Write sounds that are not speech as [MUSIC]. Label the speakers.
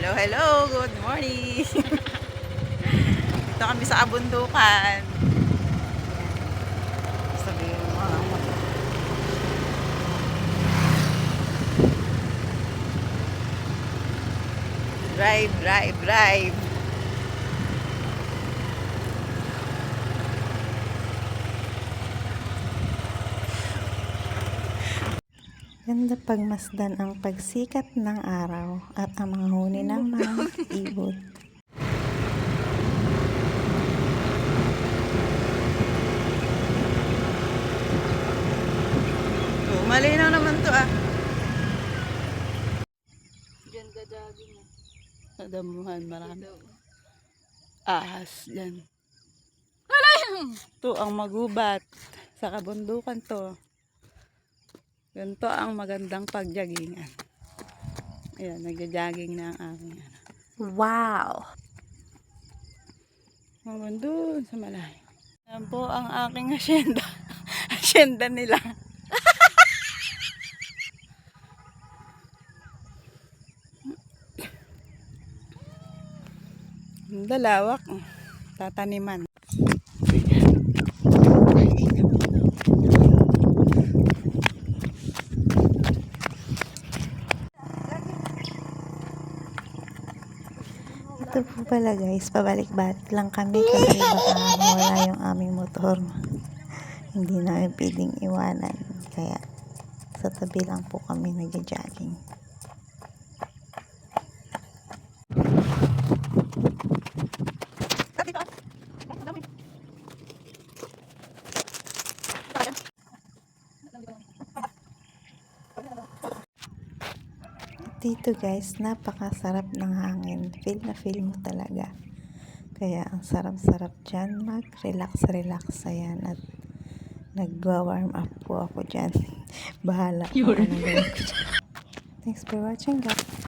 Speaker 1: Hello, hello. Good morning. [LAUGHS] Dito kami sa kabundukan. Sabi yung mga motor. Drive, drive, drive.
Speaker 2: Ganda pagmasdan ang pagsikat ng araw at ang mga huni ng [LAUGHS] mga ibon.
Speaker 1: Oh, malinaw naman to ah.
Speaker 3: Diyan ka jogging mo.
Speaker 1: Sa damuhan, marami. Ahas dyan. Ito ang magubat. Sa kabundukan to. Ganito ang magandang pagjagingan. Ayan, nagja-jogging na ang aming ano.
Speaker 2: Wow!
Speaker 1: Hanggang doon sa malayo. Yan po ang aking asyenda. [LAUGHS] asyenda nila. Ang [LAUGHS] Dalawak. Tataniman.
Speaker 2: Ito po pala guys, pabalik-balik lang kami kasi baka mawala yung aming motor. Hindi namin pwedeng iwanan. Kaya sa tabi lang po kami nagja-jogging. Dito guys, napakasarap ng hangin. Feel na feel mo talaga. Kaya ang sarap-sarap dyan mag-relax-relax. Ayan at nagwa-warm up po ako dyan. [LAUGHS] Bahala dyan. Thanks for watching guys.